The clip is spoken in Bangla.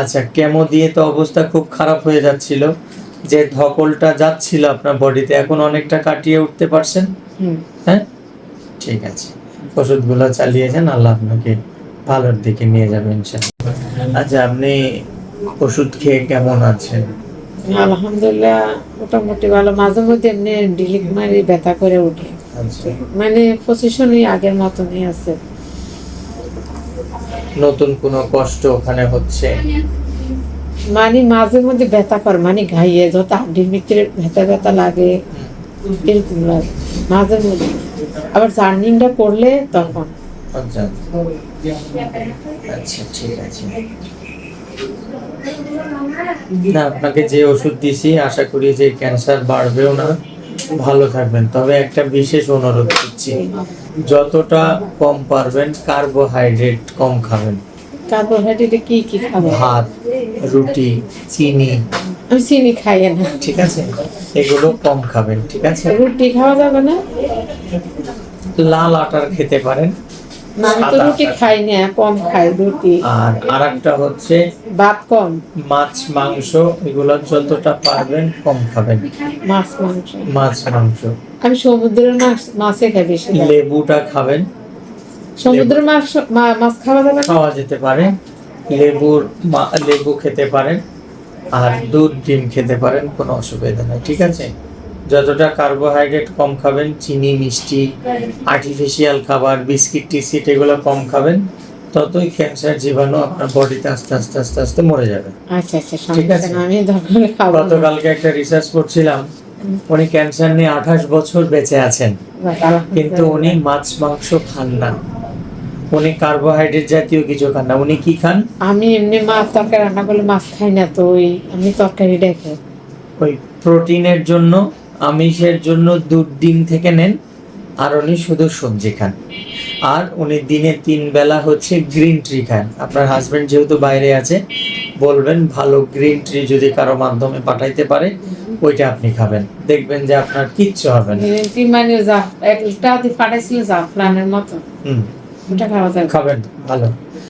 আচ্ছা কেমো দিয়ে তো অবস্থা খুব খারাপ হয়ে যাচ্ছিল। যে ধকলটা যাচ্ছিল আপনার বডিতে এখন অনেকটা কাটিয়ে উঠতে পারছেন? হ্যাঁ? ঠিক আছে। ওষুধগুলো চালিয়ে যান আল্লাহ আপনাকে ভালোর দিকে নিয়ে যাবেন আচ্ছা আপনি ওষুধ খেয়ে কেমন আছেন? আলহামদুলিল্লাহ মোটামুটি ভালো। মাঝে মধ্যে এমনি ডিলিট মারি ব্যথা করে উঠে। আচ্ছা। মানে পজিশনই আগের মতনই আছে। নতুন কোনো কষ্ট ওখানে হচ্ছে? মানে মাঝে মধ্যে ব্যথা করে মানে ঘাইয়ে যত হাড্ডির ভিতরে ব্যথা ব্যথা লাগে এরকম লাগে মাঝে মধ্যে। আবার জার্নিংটা করলে তখন। আচ্ছা। আচ্ছা ঠিক আছে। না আপনাকে যে ওষুধ দিছি আশা করি যে ক্যান্সার বাড়বেও না। ভালো থাকবেন। তবে একটা বিশেষ অনুরোধ করছি। যতটা কম পারবেন কার্বোহাইড্রেট কম খাবেন। কার্বোহাইড্রেটে কি কি খাবেন ভাত রুটি চিনি। আমি চিনি খাই না। ঠিক আছে? এগুলো কম খাবেন ঠিক আছে? রুটি খাওয়া যাবে না? লাল আটার খেতে পারেন। আমি তো রুটি খাই না কম খাই রুটি। আর আরেকটা হচ্ছে ভাত কম। মাছ মাংস এগুলো যতটা পারবেন কম খাবেন। মাছ মাংস। মাছ মাংস। আমি সমুদ্রের মাছ মাছে খাই বেশি। লেবুটা খাবেন। সমুদ্রের মাছ মাছ খাওয়া যাবে খাওয়া যেতে পারে। লেবুর লেবু খেতে পারেন। আর দুধ ডিম খেতে পারেন কোনো অসুবিধা নেই ঠিক আছে? যতটা কার্বোহাইড্রেট কম খাবেন চিনি মিষ্টি আর্টিফিশিয়াল খাবার বিস্কিট টিস্কিট এগুলো কম খাবেন ততই ক্যান্সার জীবাণু আপনার বডিতে আস্তে আস্তে আস্তে আস্তে মরে যাবে। আচ্ছা আচ্ছা ঠিক আছে। আমি। গতকালকে একটা রিসার্চ করছিলাম উনি ক্যান্সার নিয়ে আঠাশ বছর বেঁচে আছেন কিন্তু উনি মাছ মাংস খান না। উনি কার্বোহাইড্রেট জাতীয় কিছু খান না। উনি কি খান? আমি এমনি মাছ তরকারি রান্না করলে মাছ খাই না তো ওই আমি তরকারি দেখে। ওই প্রোটিনের জন্য আমিষের জন্য দুধ ডিম থেকে নেন আর উনি শুধু সবজি খান। আর উনি দিনে তিন বেলা হচ্ছে গ্রিন ট্রি খান। আপনার হাজবেন্ড যেহেতু বাইরে আছে বলবেন ভালো গ্রিন ট্রি যদি কারও মাধ্যমে পাঠাইতে পারে ওইটা আপনি খাবেন। দেখবেন যে আপনার কিচ্ছু হবে না। কি মানে যা একটা পাঠাইছিল মতো। হুম। ওটা খাওয়া যাবে। খাবেন ভালো।